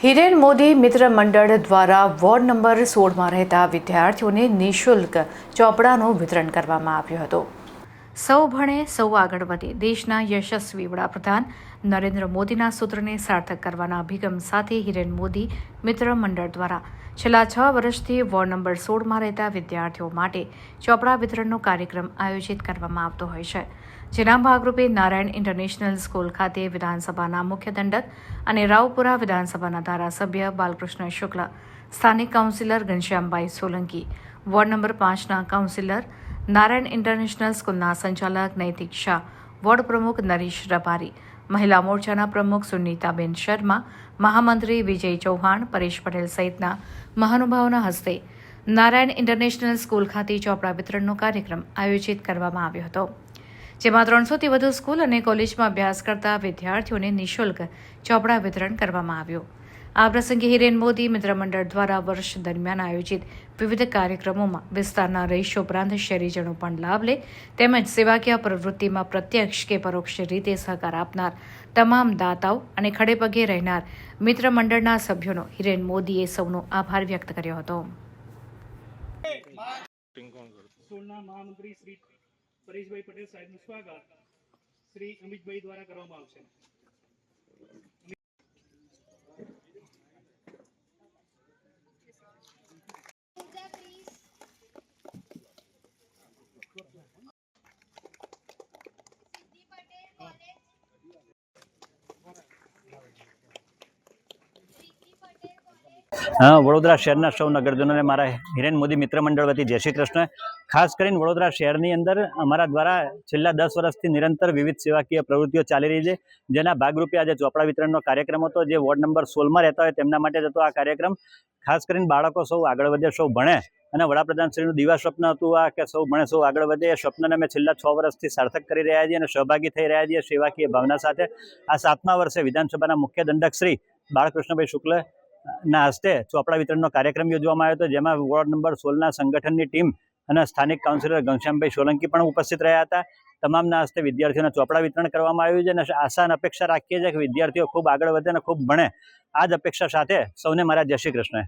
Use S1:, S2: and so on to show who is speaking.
S1: હિરેન મોદી મિત્ર મંડળ દ્વારા વોર્ડ નંબર સોળમાં રહેતા વિદ્યાર્થીઓને નિઃશુલ્ક ચોપડાનું વિતરણ કરવામાં આવ્યું હતું. સૌ ભણે, સૌ આગળ વધે દેશના યશસ્વી વડાપ્રધાન નરેન્દ્ર મોદીના સૂત્રને સાર્થક કરવાના અભિગમ સાથે હિરેન મોદી મિત્ર મંડળ દ્વારા છેલ્લા છ વર્ષથી વોર્ડ નંબર સોળમાં રહેતા વિદ્યાર્થીઓ માટે ચોપડા વિતરણનો કાર્યક્રમ આયોજિત કરવામાં આવતો હોય છે. જેના ભાગરૂપે નારાયણ ઇન્ટરનેશનલ સ્કૂલ ખાતે વિધાનસભાના મુખ્ય દંડક અને રાવપુરા વિધાનસભાના ધારાસભ્ય બાલકૃષ્ણ શુક્લ, સ્થાનિક councillor Ghanshyambhai Solanki, ward number પાંચના કાઉન્સિલર નારાયણ ઇન્ટરનેશનલ સ્કૂલના સંચાલક નૈતિક શાહ, વોર્ડ પ્રમુખ નરીશ રબારી, મહિલા મોરચાના પ્રમુખ સુનીતાબેન શર્મા, મહામંત્રી વિજય ચૌહાણ, પરેશ પટેલ સહિતના મહાનુભાવોના હસ્તે નારાયણ ઇન્ટરનેશનલ સ્કૂલ ખાતે ચોપડા વિતરણનો કાર્યક્રમ આયોજિત કરવામાં આવ્યો હતો, જેમાં ત્રણસોથી વધુ સ્કૂલ અને કોલેજમાં અભ્યાસ કરતા વિદ્યાર્થીઓને નિઃશુલ્ક ચોપડા વિતરણ કરવામાં આવ્યું. આ પ્રસંગે હિરેન મોદી મિત્રમંડળ દ્વારા વર્ષ દરમિયાન આયોજિત વિવિધ કાર્યક્રમોમાં વિસ્તારના રહીશો ઉપરાંત શહેરીજનો પણ લાભ લે તેમજ સેવાકીય પ્રવૃત્તિમાં પ્રત્યક્ષ કે પરોક્ષ રીતે સહકાર આપનાર તમામ દાતાઓ અને ખડેપગે રહેનાર મિત્રમંડળના સભ્યોનો હિરેન મોદીએ સૌનો આભાર વ્યક્ત કર્યો હતો.
S2: સોળના મહામંત્રી શ્રી સ્વાગત શ્રી અમિતભાઈ દ્વારા કરવામાં આવશે.
S3: વડોદરા શહેરના સૌ નગરજનોને મારા હિરેન મોદી મિત્ર મંડળ વતી જય શ્રી કૃષ્ણ. ખાસ કરીને વડોદરા શહેરની અંદર અમારા દ્વારા છેલ્લા દસ વર્ષથી નિરંતર વિવિધ સેવાકીય પ્રવૃત્તિઓ ચાલી રહી છે. જેના ભાગરૂપે આજે ચોપડા વિતરણનો કાર્યક્રમ હતો. જે વોર્ડ નંબર સોળમાં રહેતા હોય તેમના માટે જ હતો આ કાર્યક્રમ. ખાસ કરીને બાળકો સૌ આગળ વધે, સૌ ભણે. અને વડાપ્રધાન શ્રીનું દિવા સ્વપ્ન હતું આ કે સૌ ભણે, સૌ આગળ વધે. એ સ્વપ્નને અમે છેલ્લા છ વર્ષથી સાર્થક કરી રહ્યા છીએ અને સહભાગી થઈ રહ્યા છીએ સેવાકીય ભાવના સાથે. આ સાતમા વર્ષે વિધાનસભાના મુખ્ય દંડક શ્રી બાળકૃષ્ણભાઈ શુક્લ ના હસ્તે ચોપડા વિતરણનો કાર્યક્રમ યોજવામાં આવ્યો હતો, જેમાં વોર્ડ નંબર સોળના સંગઠનની ટીમ અને સ્થાનિક કાઉન્સિલર ઘનશ્યામભાઈ સોલંકી પણ ઉપસ્થિત રહ્યા હતા. તમામના હસ્તે વિદ્યાર્થીઓને ચોપડા વિતરણ કરવામાં આવ્યું છે અને આશા અને અપેક્ષા રાખીએ છીએ કે વિદ્યાર્થીઓ ખૂબ આગળ વધે અને ખૂબ ભણે. આ જ અપેક્ષા સાથે સૌને મારા જય શ્રી કૃષ્ણ.